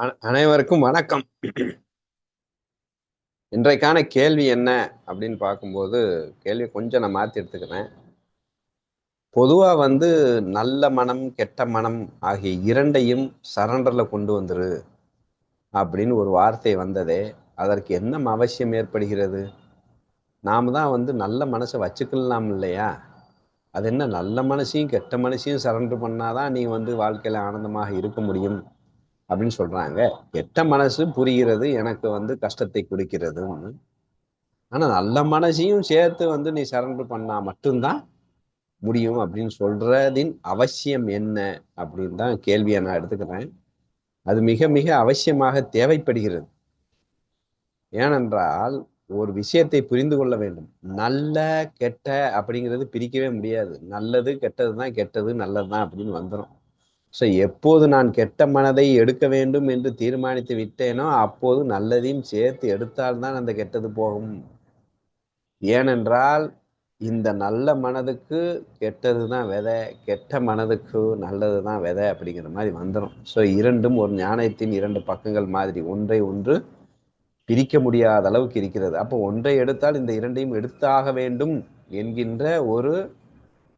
அனைவருக்கும் வணக்கம். இன்றைக்கான கேள்வி என்ன அப்படின்னு பார்க்கும்போது கேள்வி கொஞ்சம் நான் மாற்றி எடுத்துக்கிறேன். பொதுவாக வந்து நல்ல மனம் கெட்ட மனம் ஆகிய இரண்டையும் சரண்டரில் கொண்டு வந்துரு அப்படின்னு ஒரு வார்த்தை வந்ததே அதற்கு என்ன அவசியம் ஏற்படுகிறது? நாம தான் வந்து நல்ல மனசை வச்சுக்கலாம் இல்லையா? அது என்ன நல்ல மனசையும் கெட்ட மனசையும் சரண்டர் பண்ணாதான் நீ வந்து வாழ்க்கையில ஆனந்தமாக இருக்க முடியும். அப்படின்னு சொல்றாங்க. கெட்ட மனசு புரிகிறது எனக்கு வந்து கஷ்டத்தை கொடுக்கிறதுன்னு. ஆனா நல்ல மனசையும் சேர்த்து வந்து நீ சரண்டர் பண்ணா மட்டும்தான் முடியும் அப்படின்னு சொல்றதின் அவசியம் என்ன அப்படின்னு தான் கேள்வியை நான் எடுத்துக்கிறேன். அது மிக மிக அவசியமாக தேவைப்படுகிறது. ஏனென்றால் ஒரு விஷயத்தை புரிந்து கொள்ள வேண்டும். நல்ல கெட்ட அப்படிங்கிறது பிரிக்கவே முடியாது. நல்லது கெட்டது தான் கெட்டது நல்லது தான் அப்படின்னு வந்துடும் ஸோ எப்போது நான் கெட்ட மனதை எடுக்க வேண்டும் என்று தீர்மானித்து விட்டேனோ அப்போது நல்லதையும் சேர்த்து எடுத்தால்தான் அந்த கெட்டது போகும். ஏனென்றால் இந்த நல்ல மனதுக்கு கெட்டது தான் விதை கெட்ட மனதுக்கு நல்லது தான் விதை அப்படிங்கிற மாதிரி வந்துடும் ஸோ இரண்டும் ஒரு ஞானத்தின் இரண்டு பக்கங்கள் மாதிரி ஒன்றை ஒன்று பிரிக்க முடியாத அளவுக்கு இருக்கிறது. அப்போ ஒன்றை எடுத்தால் இந்த இரண்டையும் எடுத்தாக வேண்டும் என்கின்ற ஒரு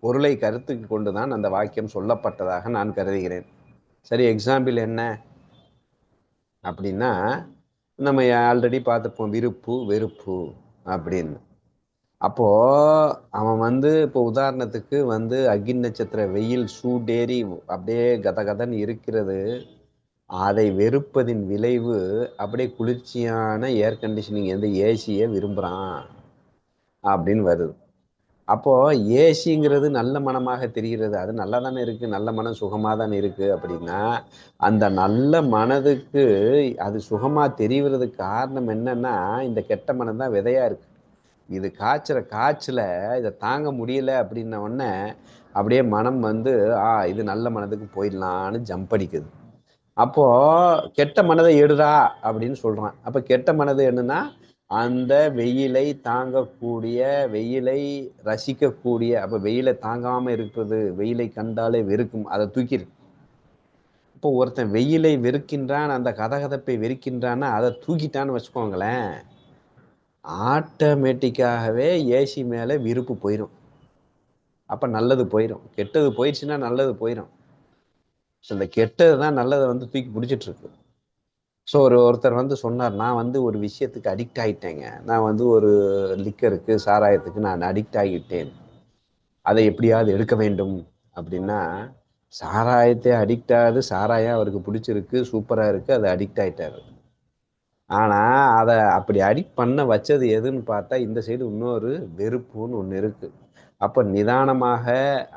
பொருளை கருத்துக்கு கொண்டுதான் அந்த வாக்கியம் சொல்லப்பட்டதாக நான் கருதுகிறேன். சரி எக்ஸாம்பிள் என்ன? அப்படின்னா நம்ம ஆல்ரெடி பார்த்துப்போம் விருப்பு வெறுப்பு அப்படின்னு. அப்போ அவன் வந்து இப்போ உதாரணத்துக்கு வந்து அக்னி நட்சத்திர வெயில் சூடேறி அப்படியே கதகதன் இருக்கிறது. அதை வெறுப்பதின் விளைவு அப்படியே குளிர்ச்சியான ஏர் கண்டிஷனிங் எந்த ஏசியை விரும்புகிறான் அப்படின்னு வருது. அப்போ ஏசிங்கிறது நல்ல மனமாக தெரிகிறது. அது நல்லா தானே இருக்கு? நல்ல மனம் சுகமாக தானே இருக்கு அப்படின்னா அந்த நல்ல மனதுக்கு அது சுகமா தெரிகிறதுக்கு காரணம் என்னன்னா இந்த கெட்ட மனம் தான் விதையா இருக்கு. இது காய்ச்சுற காய்ச்சல இதை தாங்க முடியல அப்படின்ன உடனே அப்படியே மனம் வந்து ஆ இது நல்ல மனதுக்கு போயிடலான்னு ஜம்ப் அடிக்குது. அப்போ கெட்ட மனதை எடுடா அப்படின்னு சொல்றான். அப்ப கெட்ட மனது என்னன்னா அந்த வெயிலை தாங்கக்கூடிய வெயிலை ரசிக்கக்கூடிய அப்ப வெயிலை தாங்காம இருக்கிறது வெயிலை கண்டாலே வெறுக்கும் அதை தூக்கிடு இப்போ ஒருத்தன் வெயிலை வெறுக்கின்றான் அந்த கதகதப்பை வெறுக்கின்றான்னா அதை தூக்கிட்டான்னு வச்சுக்கோங்களேன் ஆட்டோமேட்டிக்காகவே ஏசி மேலே விருப்பு போயிடும் அப்போ நல்லது போயிடும் கெட்டது போயிடுச்சுன்னா நல்லது போயிடும் ஸோ இந்த கெட்டது தான் நல்லதை வந்து தூக்கி பிடிச்சிட்டு இருக்கு. ஸோ ஒரு ஒருத்தர் வந்து சொன்னார் நான் வந்து ஒரு விஷயத்துக்கு அடிக்ட் ஆகிட்டேங்க நான் வந்து ஒரு லிக்கருக்கு சாராயத்துக்கு நான் அடிக்ட் ஆகிட்டேன் அதை எப்படியாவது எடுக்க வேண்டும். அப்படின்னா சாராயத்தை அடிக்ட் ஆகுது. சாராயம் அவருக்கு பிடிச்சிருக்கு சூப்பராக இருக்குது அதை அடிக்ட் ஆகிட்டாரு ஆனால் அதை அப்படி அடிக்ட் பண்ண வச்சது எதுன்னு பார்த்தா இந்த சைடு இன்னொரு வெறுப்புன்னு ஒன்று இருக்குது அப்போ நிதானமாக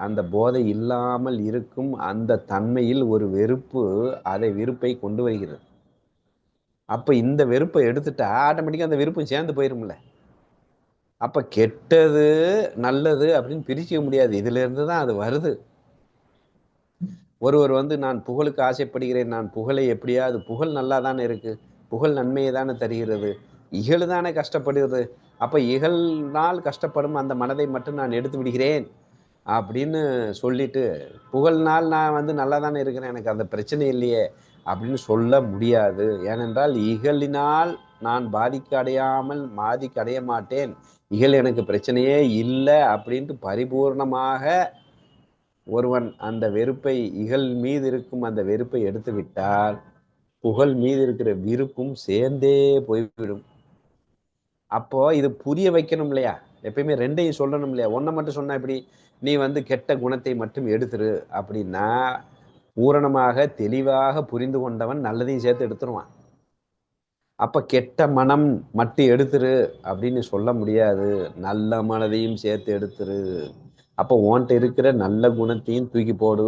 அந்த போதை இல்லாமல் இருக்கும் அந்த தன்மையில் ஒரு வெறுப்பு அதை வெறுப்பை கொண்டு வருகிறது. அப்போ இந்த வெறுப்பை எடுத்துட்டா ஆட்டோமேட்டிக்காக அந்த வெறுப்பும் சேர்ந்து போயிரும்ல. அப்போ கெட்டது நல்லது அப்படின்னு பிரிக்க முடியாது. இதுலேருந்து தான் அது வருது. ஒருவர் வந்து நான் புகழுக்கு ஆசைப்படுகிறேன். நான் புகழை எப்படியாவது புகழ் நல்லா தானே இருக்குது புகழ் நன்மையை தானே தருகிறது. இகழ் தானே கஷ்டப்படுகிறது. அப்போ இகழ்னால் கஷ்டப்படும் அந்த மனதை மட்டும் நான் எடுத்து விடுகிறேன். அப்படின்னு சொல்லிட்டு புகழ்னால் நான் வந்து நல்லா தானே இருக்கிறேன் எனக்கு அந்த பிரச்சனை இல்லையே அப்படின்னு சொல்ல முடியாது. ஏனென்றால் இகழினால் நான் பாதிக்க அடையாமல் பாதிக்க அடைய மாட்டேன். இகழ் எனக்கு பிரச்சனையே இல்லை அப்படின்ட்டு பரிபூர்ணமாக ஒருவன் அந்த வெறுப்பை இகழ் மீது இருக்கும் அந்த வெறுப்பை எடுத்து விட்டால் புகழ் மீது இருக்கிற விருப்பும் சேர்ந்தே போய்விடும். அப்போ இது புரிய வைக்கணும் இல்லையா? எப்பயுமே ரெண்டையும் சொல்லணும் இல்லையா? ஒன்றை மட்டும் சொன்னா இப்படி நீ வந்து கெட்ட குணத்தை மட்டும் எடுத்துரு அப்படின்னா பூரணமாக தெளிவாக புரிந்து கொண்டவன் நல்லதையும் சேர்த்து எடுத்துருவான். அப்ப கெட்ட மனம் மட்டும் எடுத்துரு அப்படின்னு சொல்ல முடியாது. நல்ல மனதையும் சேர்த்து எடுத்துரு. அப்போ உன்கிட்ட இருக்கிற நல்ல குணத்தையும் தூக்கி போடு.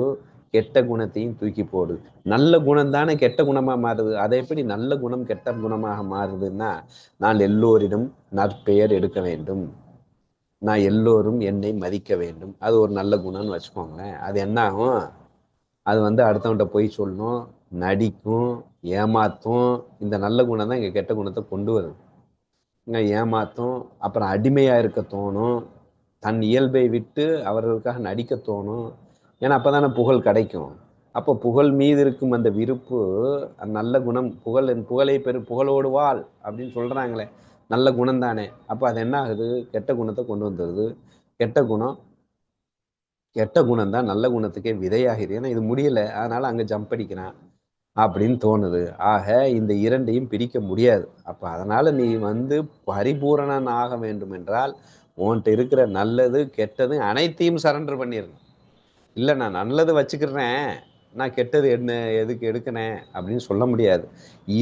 கெட்ட குணத்தையும் தூக்கி போடு. நல்ல குணம் தானே கெட்ட குணமா மாறுது. அதை எப்படி நல்ல குணம் கெட்ட குணமாக மாறுதுன்னா நான் எல்லோரிடம் நற்பெயர் எடுக்க வேண்டும். நான் எல்லோரும் என்னை மதிக்க வேண்டும். அது ஒரு நல்ல குணம்னு வச்சுக்கோங்களேன். அது என்ன ஆகும்? அது வந்து அடுத்தவன்கிட்ட போய் சொல்லணும் நடிக்கும் ஏமாத்தும். இந்த நல்ல குணம் தான் இங்கே கெட்ட குணத்தை கொண்டு வருது. இங்கே ஏமாத்தும் அப்புறம் அடிமையாக இருக்க தோணும். தன் இயல்பை விட்டு அவர்களுக்காக நடிக்க தோணும். ஏன்னா அப்போ தானே புகழ் கிடைக்கும். அப்போ புகழ் மீது இருக்கும் அந்த விருப்பு நல்ல குணம் புகழ் புகழை பெரு புகழோடு வாழ் அப்படின்னு சொல்கிறாங்களே நல்ல குணம் தானே. அப்போ அது என்ன ஆகுது? கெட்ட குணத்தை கொண்டு வந்துடுது கெட்ட குணம் கெட்ட குணம் தான் நல்ல குணத்துக்கே விதையாகிறது ஏன்னா இது முடியல. அதனால் அங்கே ஜம்ப் அடிக்கிறான் அப்படின்னு தோணுது. ஆக இந்த இரண்டையும் பிரிக்க முடியாது. அப்போ அதனால் நீ வந்து பரிபூரணன் ஆக வேண்டும் என்றால் உன்கிட்ட இருக்கிற நல்லது கெட்டது அனைத்தையும் சரண்டர் பண்ணிடணும் இல்லை நான் நல்லது வச்சுக்கிறேன். நான் கெட்டது என்ன எதுக்கு எடுக்கினேன் அப்படின்னு சொல்ல முடியாது.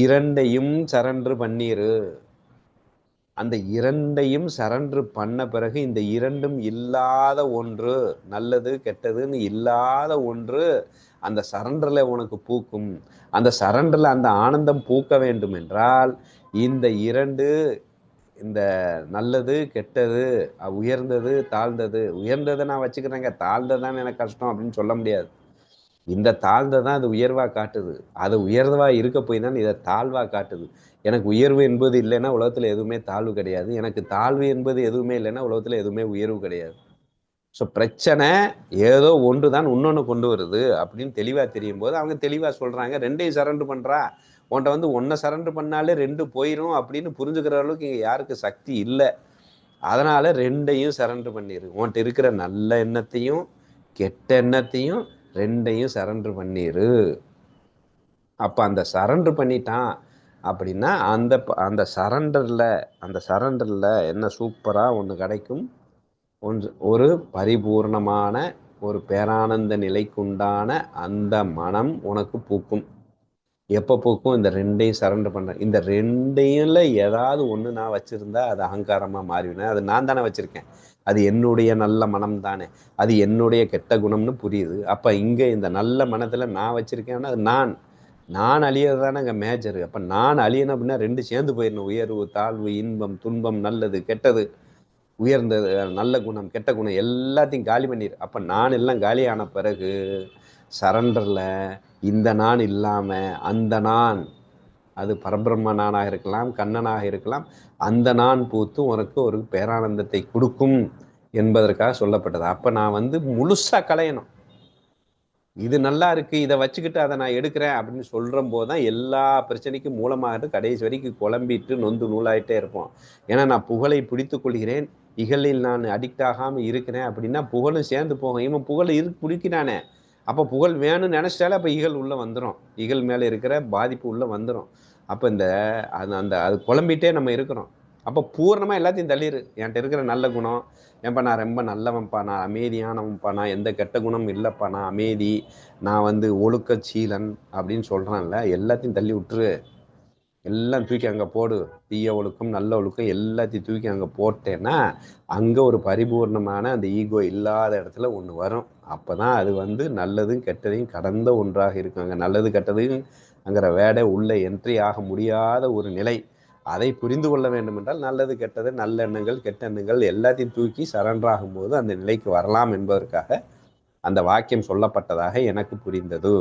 இரண்டையும் சரண்டர் பண்ணிரு. அந்த இரண்டையும் சரண்டர் பண்ண பிறகு இந்த இரண்டும் இல்லாத ஒன்று நல்லது கெட்டதுன்னு இல்லாத ஒன்று அந்த சரண்டரில் உனக்கு பூக்கும். அந்த சரண்டரில் அந்த ஆனந்தம் பூக்க வேண்டும் என்றால் இந்த இரண்டு இந்த நல்லது கெட்டது உயர்ந்தது தாழ்ந்தது உயர்ந்ததை நான் வச்சுக்கிறேங்க தாழ்ந்ததான் எனக்கு கஷ்டம் அப்படின்னு சொல்ல முடியாது. இந்த தாழ்ந்ததான் அது உயர்வா காட்டுது. அது உயர்வா இருக்க போய் தான் இதை தாழ்வா காட்டுது. எனக்கு உயர்வு என்பது இல்லைன்னா உலகத்துல எதுவுமே தாழ்வு கிடையாது. எனக்கு தாழ்வு என்பது எதுவுமே இல்லைன்னா உலகத்துல எதுவுமே உயர்வு கிடையாது. ஸோ பிரச்சனை ஏதோ ஒன்று தான் இன்னொன்று கொண்டு வருது அப்படின்னு தெளிவாக தெரியும் போது அவங்க தெளிவாக சொல்கிறாங்க ரெண்டையும் சரண்டர் பண்ணுறா உன்ட்ட வந்து ஒன்றை சரண்டர் பண்ணாலே ரெண்டு போயிடும் அப்படின்னு புரிஞ்சுக்கிற அளவுக்கு இங்கே யாருக்கு சக்தி இல்லை. அதனால் ரெண்டையும் சரண்டர் பண்ணிடு உன்ட்ட இருக்கிற நல்ல எண்ணத்தையும் கெட்ட எண்ணத்தையும் ரெண்டையும் சரண்டர் பண்ணிடு அப்போ அந்த சரண்டர் பண்ணிட்டான் அப்படின்னா அந்த ப- அந்த சரண்டரில் அந்த சரண்டரில் என்ன சூப்பராக ஒன்று கிடைக்கும்? ஒன்று ஒரு பரிபூர்ணமான ஒரு பேரானந்த நிலைக்குண்டான அந்த மனம் உனக்கு பூக்கும். எப்போ பூக்கும்? இந்த ரெண்டையும் சரண்டர் பண்ண இந்த ரெண்டையும்ல ஏதாவது ஒன்று நான் வச்சுருந்தா அது அகங்காரமாக மாறிவினேன் அது நான் தானே வச்சுருக்கேன். அது என்னுடைய நல்ல மனம் தானே அது என்னுடைய கெட்ட குணம்னு புரியுது. அப்போ இங்கே இந்த நல்ல மனத்தில் நான் வச்சுருக்கேன்னா அது நான். நான் அழியறது தானே அங்கே மேஜர் அப்போ நான் அழியணும் அப்படின்னா ரெண்டு சேர்ந்து போயிடணும். உயர்வு தாழ்வு இன்பம் துன்பம் நல்லது கெட்டது. உயர்ந்தது நல்ல குணம் கெட்ட குணம் எல்லாத்தையும் காலி பண்ணிடு அப்போ நான் எல்லாம் காலியான பிறகு சரண்டரில் இந்த நான் இல்லாமல் அந்த நான் அது பரபிரம்ம நானாக இருக்கலாம் கண்ணனாக இருக்கலாம். அந்த நான் பூத்து உனக்கு ஒரு பேரானந்தத்தை கொடுக்கும் என்பதற்காக சொல்லப்பட்டது. அப்போ நான் வந்து முழுசா களையணும். இது நல்லா இருக்கு இதை வச்சுக்கிட்டு அதை நான் எடுக்கிறேன் அப்படின்னு சொல்கிற போது தான் எல்லா பிரச்சனைக்கும் மூலமாகிட்டு கடைசி வரைக்கும் குழம்பிட்டு நொந்து நூலாயிட்டே இருப்போம். ஏன்னா நான் புகழை பிடித்துக் கொள்கிறேன். இகழில் நான் அடிக்ட் ஆகாமல் இருக்கிறேன் அப்படின்னா புகழும் சேர்ந்து போகும். இவன் புகழ் இரு பிடிக்கிறானே அப்போ புகழ் வேணும்னு நினைச்சிட்டாலே அப்போ இகழ் உள்ளே வந்துடும் இகழ் மேலே இருக்கிற பாதிப்பு உள்ளே வந்துடும் அப்போ இந்த அது அந்த அது குழம்பிட்டே நம்ம இருக்கிறோம். அப்போ பூர்ணமாக எல்லாத்தையும் தள்ளிடு என்கிட்ட இருக்கிற நல்ல குணம் ஏன்பா நான் ரொம்ப நல்லவன்ப்பா நான் அமைதியானவன்ப்பா நான் எந்த கெட்ட குணமும் இல்லைப்பா நான் அமைதி நான் வந்து ஒழுக்க சீலன் அப்படின்னு சொல்கிறான்ல எல்லாத்தையும் தள்ளி விட்டுரு. எல்லாம் தூக்கி அங்கே போடு. தீய ஒழுக்கம் நல்ல ஒழுக்கம் எல்லாத்தையும் தூக்கி அங்கே போட்டேன்னா அங்கே ஒரு பரிபூர்ணமான அந்த ஈகோ இல்லாத இடத்துல ஒன்று வரும். அப்போ தான் அது வந்து நல்லதும் கெட்டதையும் கடந்த ஒன்றாக இருக்கும். அங்கே நல்லது கெட்டதையும் அங்கிற வேடை உள்ளே என்ட்ரி ஆக முடியாத ஒரு நிலை. அதை புரிந்து கொள்ள வேண்டும் என்றால் நல்லது கெட்டது நல்ல எண்ணங்கள் கெட்ட எண்ணங்கள் எல்லாத்தையும் தூக்கி சரண்டர் ஆகும்போது அந்த நிலைக்கு வரலாம் என்பதற்காக அந்த வாக்கியம் சொல்லப்பட்டதாக எனக்கு புரிந்தது.